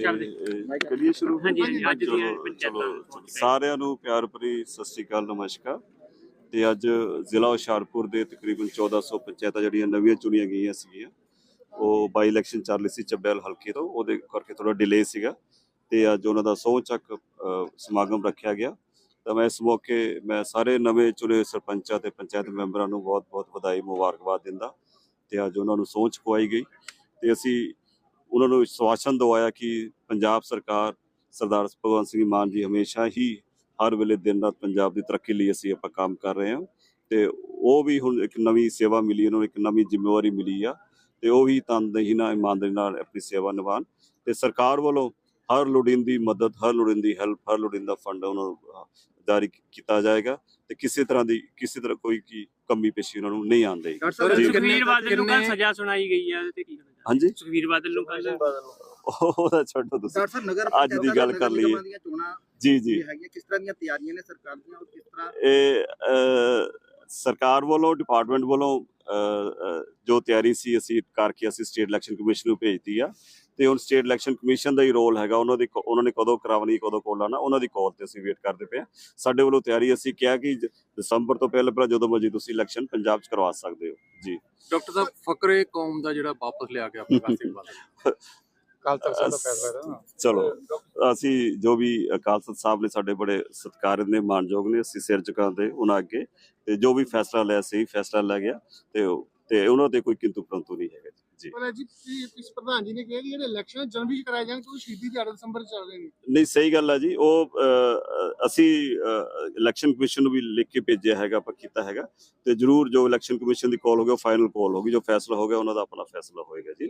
ਚੱਲਦੇ। ਇਹ- ਇਹ ਕਰੀਏ ਸ਼ੁਰੂ ਹਾਂਜੀ, ਹਾਂਜੀ, ਅੱਜ ਦੀਆਂ ਚਲੋ, ਪੰਚਾਇਤਾਂ। ਚਲੋ, ਸਾਰਿਆਂ ਨੂੰ ਪਿਆਰ ਭਰੀ ਸਤਿ ਸ੍ਰੀ ਅਕਾਲ ਨਮਸਕਾਰ। ਤੇ ਅੱਜ ਜ਼ਿਲ੍ਹਾ ਹੁਸ਼ਿਆਰਪੁਰ ਦੇ ਤਕਰੀਬਨ 1400 ਪੰਚਾਇਤਾਂ ਜਿਹੜੀਆਂ ਨਵੀਆਂ ਚੁਣੀਆਂ ਗਈਆਂ ਸੀਗੀਆਂ ਉਹ ਬਾਈ ਇਲੈਕਸ਼ਨ ਚੱਲ ਰਹੀ ਸੀ ਚੱਬੇਲ ਹਲਕੇ ਤੋਂ ਉਹਦੇ ਕਰਕੇ ਥੋੜਾ ਡਿਲੇ ਸੀਗਾ। ਤੇ ਅੱਜ ਉਹਨਾਂ ਦਾ ਸਹੁੰ ਚੱਕ ਅ, ਸਮਾਗਮ ਰੱਖਿਆ ਗਿਆ। ਤਾਂ ਮੈਂ ਇਸ ਮੌਕੇ ਮੈਂ ਸਾਰੇ ਨਵੇਂ ਚੁਣੇ ਸਰਪੰਚਾਂ ਤੇ ਪੰਚਾਇਤ ਮੈਂਬਰਾਂ ਨੂੰ ਬਹੁਤ-ਬਹੁਤ ਵਧਾਈ ਮੁਬਾਰਕਬਾਦ ਦਿੰਦਾ। ਤੇ ਅੱਜ ਉਹਨਾਂ ਨੂੰ ਸਹੁੰ ਚੁਕਵਾਈ ਗਈ। ਤੇ ਅਸੀਂ ਉਹਨਾਂ ਨੂੰ ਵਿਸ਼ਵਾਸਨ ਦਵਾਇਆ ਕਿ ਪੰਜਾਬ ਸਰਕਾਰ ਸਰਦਾਰ ਭਗਵੰਤ ਸਿੰਘ ਮਾਨ ਜੀ ਹਮੇਸ਼ਾ ਹੀ ਹਰ ਵੇਲੇ ਦਿਨ ਰਾਤ ਪੰਜਾਬ ਦੀ ਤਰੱਕੀ ਲਈ ਅਸੀਂ ਆਪਾਂ ਕੰਮ ਕਰ ਰਹੇ ਹਾਂ। ਤੇ ਉਹ ਵੀ ਹੁਣ ਇੱਕ ਨਵੀਂ ਸੇਵਾ ਮਿਲੀ ਉਹਨਾਂ ਨੂੰ ਇੱਕ ਨਵੀਂ ਜ਼ਿੰਮੇਵਾਰੀ ਮਿਲੀ ਆ ਤੇ ਉਹ ਵੀ ਤਨਦੇਹੀ ਨਾਲ ਇਮਾਨਦਾਰੀ ਨਾਲ ਆਪਣੀ ਸੇਵਾ ਨਿਭਾਉਣ। ਤੇ ਸਰਕਾਰ ਵੱਲੋਂ ਹਰ ਲੋੜੀਂਦੀ ਮਦਦ ਹਰ ਲੋੜੀਂਦੀ ਹੈਲਪ ਹਰ ਲੋੜੀਂਦਾ ਫੰਡ ਉਹਨਾਂ ਨੂੰ ਜਾਰੀ ਕੀਤਾ ਜਾਏਗਾ ਤੇ ਕਿਸੇ ਤਰ੍ਹਾਂ ਦੀ ਕਿਸੇ ਤਰ੍ਹਾਂ ਕੋਈ ਕੀ ਕਮੀ ਪੇਸ਼ੀ ਉਹਨਾਂ ਨੂੰ ਨਹੀਂ। ਸਾਹਿਬ ਸੁਖਵੀਰ ਬਾਦਲ ਨੂੰ ਕੱਲ ਸਜ਼ਾ ਸੁਣਾਈ ਗਈ ਹੈ ਤੇ ਕੀ ਹਾਂਜੀ? ਸੁਖਵੀਰ ਬਾਦਲ ਨੂੰ ਕੱਲ ਉਹਦਾ ਛੱਡੋ ਤੁਸੀਂ। ਡਾਕਟਰ ਸਾਹਿਬ ਨਗਰ ਅੱਜ ਦੀ ਗੱਲ ਕਰ ਲਈਏ। ਜੀ ਜੀ। ਕਿਸ ਤਰ੍ਹਾਂ ਦੀਆਂ ਤਿਆਰੀਆਂ ਨੇ ਸਰਕਾਰ ਦੀਆਂ ਔਰ ਕਿਸ ਤਰ੍ਹਾਂ? ਇਹ ਸਰਕਾਰ ਵੱਲੋਂ ਡਿਪਾਰਟਮੈਂਟ ਵੱਲੋਂ ਜੋ ਤਿਆਰੀ ਸੀ ਅਸੀਂ ਕਰਕੇ ਅਸੀਂ ਸਟੇਟ ਇਲੈਕਸ਼ਨ ਕਮਿਸ਼ਨ ਨੂੰ ਭੇਜਤੀ ਆ। ਤੇ ਹੁਣ ਸਟੇਟ ਇਲੈਕਸ਼ਨ ਕਮਿਸ਼ਨ ਦਾ ਹੀ ਰੋਲ ਹੈਗਾ। ਉਹਨਾਂ ਦੀ ਉਹਨਾਂ ਨੇ ਕਦੋਂ ਕਰਾਉਣੀ ਕਦੋਂ ਕੋਲ ਲਾਣਾ ਉਹਨਾਂ ਦੀ ਕਾਲ ਤੇ ਅਸੀਂ ਵੇਟ ਕਰਦੇ ਪਏ ਆ। ਸਾਡੇ ਵੱਲੋਂ ਤਿਆਰੀ ਅਸੀਂ ਕਿਹਾ ਕਿ ਦਸੰਬਰ ਤੋਂ ਪਹਿਲਾਂ ਪਹਿਲਾਂ ਜਦੋਂ ਮਰਜ਼ੀ ਤੁਸੀਂ ਇਲੈਕਸ਼ਨ ਪੰਜਾਬ 'ਚ ਕਰਵਾ ਸਕਦੇ ਹੋ। ਜੀ। ਡਾਕਟਰ ਸਾਹਿਬ ਫਕਰੇ ਕੌਮ ਦਾ ਜਿਹੜਾ ਵਾਪਸ ਲਿਆ ਗਿਆ ਪ੍ਰਕਾਸ਼ ਸਿੰਘ ਬਾਦਲ ਕੱਲ ਤੱਕ ਸਾਡਾ ਫੈਸਲਾ ਦਾ ਚਲੋ ਅਸੀਂ ਜੋ ਵੀ ਅਕਾਲ ਤਖਤ ਸਾਹਿਬ ਨੇ ਸਾਡੇ ਬੜੇ ਸਤਿਕਾਰਯੋਗ ਨੇ ਮਾਨਯੋਗ ਨੇ ਅਸੀਂ ਸਿਰ ਝੁਕਾਉਂਦੇ ਉਹਨਾਂ ਅੱਗੇ ਤੇ ਜੋ ਵੀ ਫੈਸਲਾ ਲਿਆ ਸਹੀ ਫੈਸਲਾ ਲਿਆ ਗਿਆ ਤੇ ਉਹ- ਤੇ ਉਹਨਾਂ ਤੇ ਕੋਈ ਕਿੰਤੂ ਪ੍ਰੰਤੂ ਨਹੀਂ ਹੈਗਾ ਜੀ। ਪਰ ਜੀ ਤੁਸੀਂ- ਇਸ ਪ੍ਰਧਾਨ ਜੀ ਨੇ ਕਿਹਾ ਕਿ ਜਿਹੜੇ ਇਲੈਕਸ਼ਨ ਜਨਵਰੀ ਚ ਕਰਾਏ ਜਾਣ ਕਿਉਂਕਿ ਸ਼ਹੀਦੀ ਦਿਹਾੜਾ ਦਸੰਬਰ ਚ ਚੱਲ ਰਹੇ ਨੇ। ਨਹੀਂ ਸਹੀ ਗੱਲ ਆ ਜੀ। ਉਹ ਅਸੀਂ ਇਲੈਕਸ਼ਨ ਕਮਿਸ਼ਨ ਨੂੰ ਵੀ ਲਿਖ ਕੇ ਭੇਜਿਆ ਹੈਗਾ ਆਪਾਂ ਕੀਤਾ ਹੈਗਾ। ਤੇ ਜਰੂਰ ਜੋ ਇਲੈਕਸ਼ਨ ਕਮਿਸ਼ਨ ਦੀ ਕਾਲ ਹੋ ਗਿਆ ਫਾਈਨਲ ਕਾਲ ਹੋਗੀ ਜੋ ਫੈਸਲਾ ਹੋ ਗਿਆ ਉਹਨਾਂ ਦਾ ਆਪਣਾ ਫੈਸਲਾ ਹੋਏਗਾ ਜੀ।